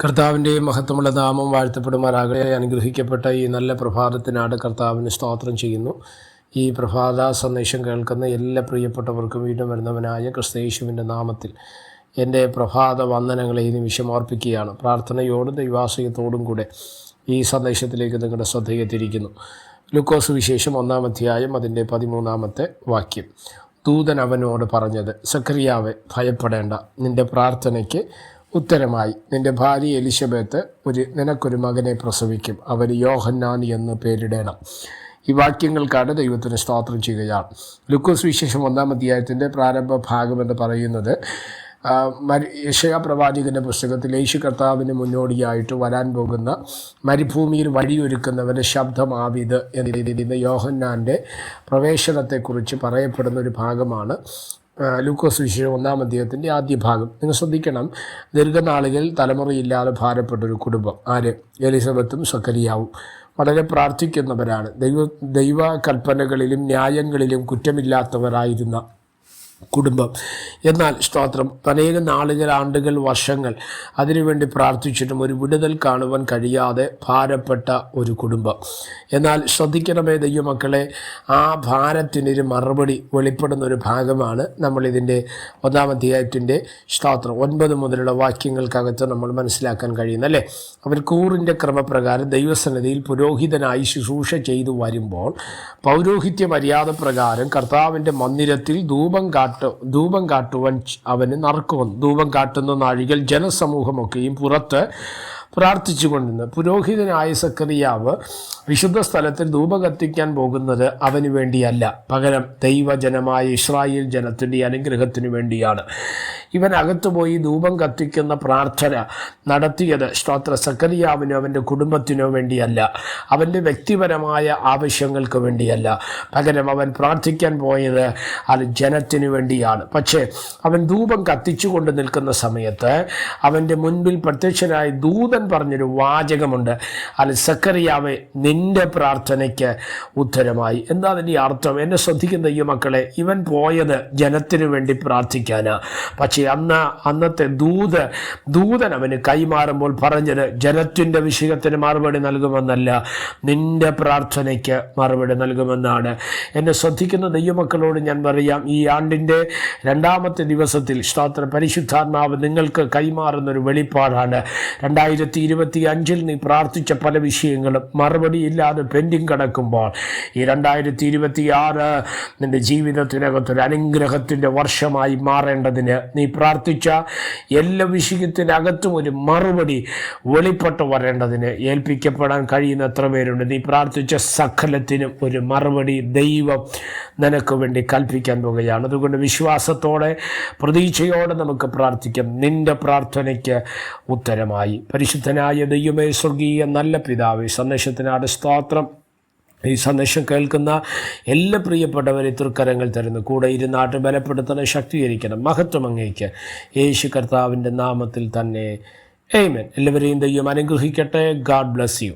കർത്താവിന്റെ മഹത്വമുള്ള നാമം വാഴ്ത്തപ്പെടുമാറാകട്ടെ. അനുഗ്രഹിക്കപ്പെട്ട ഈ നല്ല പ്രഭാതത്തിനാണ് കർത്താവിന് സ്തോത്രം ചെയ്യുന്നു. ഈ പ്രഭാത സന്ദേശം കേൾക്കുന്ന എല്ലാ പ്രിയപ്പെട്ടവർക്കും വീണ്ടും വരുന്നവനായ ക്രിസ്തയേശുവിന്റെ നാമത്തിൽ എന്റെ പ്രഭാത വന്ദനങ്ങളെ ഈ നിമിഷം ഓർപ്പിക്കുകയാണ് പ്രാർത്ഥനയോടും ദൈവാശ്രയത്തോടും കൂടെ ഈ സന്ദേശത്തിലേക്ക് നിങ്ങളുടെ ശ്രദ്ധയെ തിരിക്കുന്നു ലുക്കോസ് വിശേഷം ഒന്നാം അധ്യായം അതിന്റെ പതിമൂന്നാമത്തെ വാക്യം. ദൂതൻ അവനോട് പറഞ്ഞത് സക്രിയാവെ ഭയപ്പെടേണ്ട. നിന്റെ പ്രാർത്ഥനയ്ക്ക് ഉത്തരമായി. നിന്റെ ഭാര്യ എലിസബത്ത് ഒരു നിനക്കൊരു മകനെ പ്രസവിക്കും. അവർ യോഹന്നാൻ എന്ന് പേരിടേണം. ഈ വാക്യങ്ങൾക്കാണ് ദൈവത്തിന് സ്തോത്രം ചെയ്യുകയാണ്. ലുക്കോസ് വിശേഷം ഒന്നാം അധ്യായത്തിന്റെ പ്രാരംഭ ഭാഗമെന്ന് പറയുന്നത് യശയാ പ്രവാചകന്റെ പുസ്തകത്തിൽ യേശു കർത്താവിന് മുന്നോടിയായിട്ട് വരാൻ പോകുന്ന മരുഭൂമിയിൽ വഴിയൊരുക്കുന്നവന്റെ ശബ്ദമാവിത് എന്ന് യോഹന്നാന്റെ പ്രവേശനത്തെക്കുറിച്ച് പറയപ്പെടുന്ന ഒരു ഭാഗമാണ്. ലൂക്കോസ് വിശേഷം ഒന്നാം അദ്ദേഹത്തിന്റെ ആദ്യ ഭാഗം. നിങ്ങൾ ശ്രദ്ധിക്കണം ദീർഘനാളുകൾ തലമുറയില്ലാതെ ഭാരപ്പെട്ട ഒരു കുടുംബം. ആര്? എലിസബത്തും സക്കരിയാവും വളരെ പ്രാർത്ഥിക്കുന്നവരാണ്. ദൈവ ദൈവ കൽപ്പനകളിലും ന്യായങ്ങളിലും കുറ്റമില്ലാത്തവരായിരുന്ന കുടുംബം. എന്നാൽ സ്തോത്രം അനേക നാളുകൾ ആണ്ടുകൾ വർഷങ്ങൾ അതിനുവേണ്ടി പ്രാർത്ഥിച്ചിട്ടും ഒരു വിടുതൽ കാണുവാൻ കഴിയാതെ ഭാരപ്പെട്ട ഒരു കുടുംബം. എന്നാൽ ശ്രദ്ധിക്കണമേ ദൈവമക്കളെ ആ ഭാരത്തിനൊരു മറുപടി വെളിപ്പെടുന്ന ഒരു ഭാഗമാണ് നമ്മളിതിന്റെ ഒന്നാം അധ്യായത്തിന്റെ സ്തോത്രം. ഒൻപത് മുതലുള്ള വാക്യങ്ങൾക്കകത്ത് നമ്മൾ മനസ്സിലാക്കാൻ കഴിയുന്നത് അല്ലേ? അവർ കൂറിന്റെ ക്രമപ്രകാരം ദൈവസന്നിധിയിൽ പുരോഹിതനായി ശുശ്രൂഷ ചെയ്തു വരുമ്പോൾ പൗരോഹിത്യ മര്യാദ പ്രകാരം കർത്താവിന്റെ മന്ദിരത്തിൽ ധൂപം കാട്ട് ധൂപം കാട്ടുവാൻ അവന് നറുക്കുവന്നു ധൂപം കാട്ടുന്ന നാഴികൾ ജനസമൂഹമൊക്കെയും പുറത്ത് പ്രാർത്ഥിച്ചു കൊണ്ടിരുന്നു പുരോഹിതനായ സക്കറിയാവ് വിശുദ്ധ സ്ഥലത്തിൽ ധൂപം കത്തിക്കാൻ പോകുന്നത് അവന് വേണ്ടിയല്ല. പകരം ദൈവജനമായ ഇസ്രായേൽ ജനത്തിന്റെ അനുഗ്രഹത്തിനു വേണ്ടിയാണ്. ഇവൻ അകത്തു പോയി ധൂപം കത്തിക്കുന്ന പ്രാർത്ഥന നടത്തിയത് സ്തോത്ര. സക്കറിയാവിനോ അവന്റെ കുടുംബത്തിനോ വേണ്ടിയല്ല. അവന്റെ വ്യക്തിപരമായ ആവശ്യങ്ങൾക്ക് വേണ്ടിയല്ല. പകരം അവൻ പ്രാർത്ഥിക്കാൻ പോയത് അത് ജനത്തിനു വേണ്ടിയാണ്. പക്ഷേ അവൻ ധൂപം കത്തിച്ചു കൊണ്ട് നിൽക്കുന്ന സമയത്ത് അവന്റെ മുൻപിൽ പ്രത്യക്ഷനായ ദൂതൻ പറഞ്ഞൊരു വാചകമുണ്ട്. അൽ സക്കറിയാവെ നിന്റെ പ്രാർത്ഥനയ്ക്ക് ഉത്തരമായി. എന്താ അതിന്റെ അർത്ഥം? എന്നെ ശ്രദ്ധിക്കുന്ന ഈ മക്കളെ ഇവൻ പോയത് ജനത്തിനു വേണ്ടി പ്രാർത്ഥിക്കാനാ. പക്ഷേ അന്ന് അന്നത്തെ ദൂത് ദൂതൻ അവന് കൈമാറുമ്പോൾ പറഞ്ഞത് ജനത്തിന്റെ വിഷയത്തിന് മറുപടി നൽകുമെന്നല്ല നിന്റെ പ്രാർത്ഥനയ്ക്ക് മറുപടി നൽകുമെന്നാണ്. എന്നെ ശ്രദ്ധിക്കുന്ന ദൈവമക്കളോട് ഞാൻ പറയാം ഈ ആണ്ടിന്റെ രണ്ടാമത്തെ ദിവസത്തിൽ സ്തോത്ര പരിശുദ്ധാത്മാവ് നിങ്ങൾക്ക് കൈമാറുന്ന ഒരു വെളിപ്പാടാണ്. രണ്ടായിരത്തി ഇരുപത്തി അഞ്ചിൽ നീ പ്രാർത്ഥിച്ച പല വിഷയങ്ങളും മറുപടി ഇല്ലാതെ പെൻഡിങ് കിടക്കുമ്പോൾ ഈ രണ്ടായിരത്തി ഇരുപത്തി ആറ് നിന്റെ ജീവിതത്തിനകത്തൊരു അനുഗ്രഹത്തിന്റെ വർഷമായി മാറേണ്ടതിന് നീ പ്രാർത്ഥിച്ച എല്ലാ വിഷയത്തിനകത്തും ഒരു മറുപടി വെളിപ്പെട്ട് വരേണ്ടതിന് ഏൽപ്പിക്കപ്പെടാൻ കഴിയുന്ന എത്ര പേരുണ്ട്. നീ പ്രാർത്ഥിച്ച സകലത്തിനും ഒരു മറുപടി ദൈവം നിനക്ക് വേണ്ടി കൽപ്പിക്കാൻ പോകുകയാണ്. അതുകൊണ്ട് വിശ്വാസത്തോടെ പ്രതീക്ഷയോടെ നമുക്ക് പ്രാർത്ഥിക്കാം. നിന്റെ പ്രാർത്ഥനയ്ക്ക് ഉത്തരമായി. പരിശുദ്ധനായ ദൈവമേ സ്വർഗീയ നല്ല പിതാവ് സന്ദേശത്തിനാട് സ്തോത്രം. ഈ സന്ദേശം കേൾക്കുന്ന എല്ലാ പ്രിയപ്പെട്ടവരെ തൃക്കരങ്ങൾ തരുന്നു. കൂടെ ഇരുന്നാട്ട് ബലപ്പെടുത്തണം ശക്തീകരിക്കണം മഹത്വം അങ്ങേക്ക്. യേശു കർത്താവിന്റെ നാമത്തിൽ തന്നെ. എയ്മൻ എല്ലാവരെയും ദൈവം അനുഗ്രഹിക്കട്ടെ. God bless you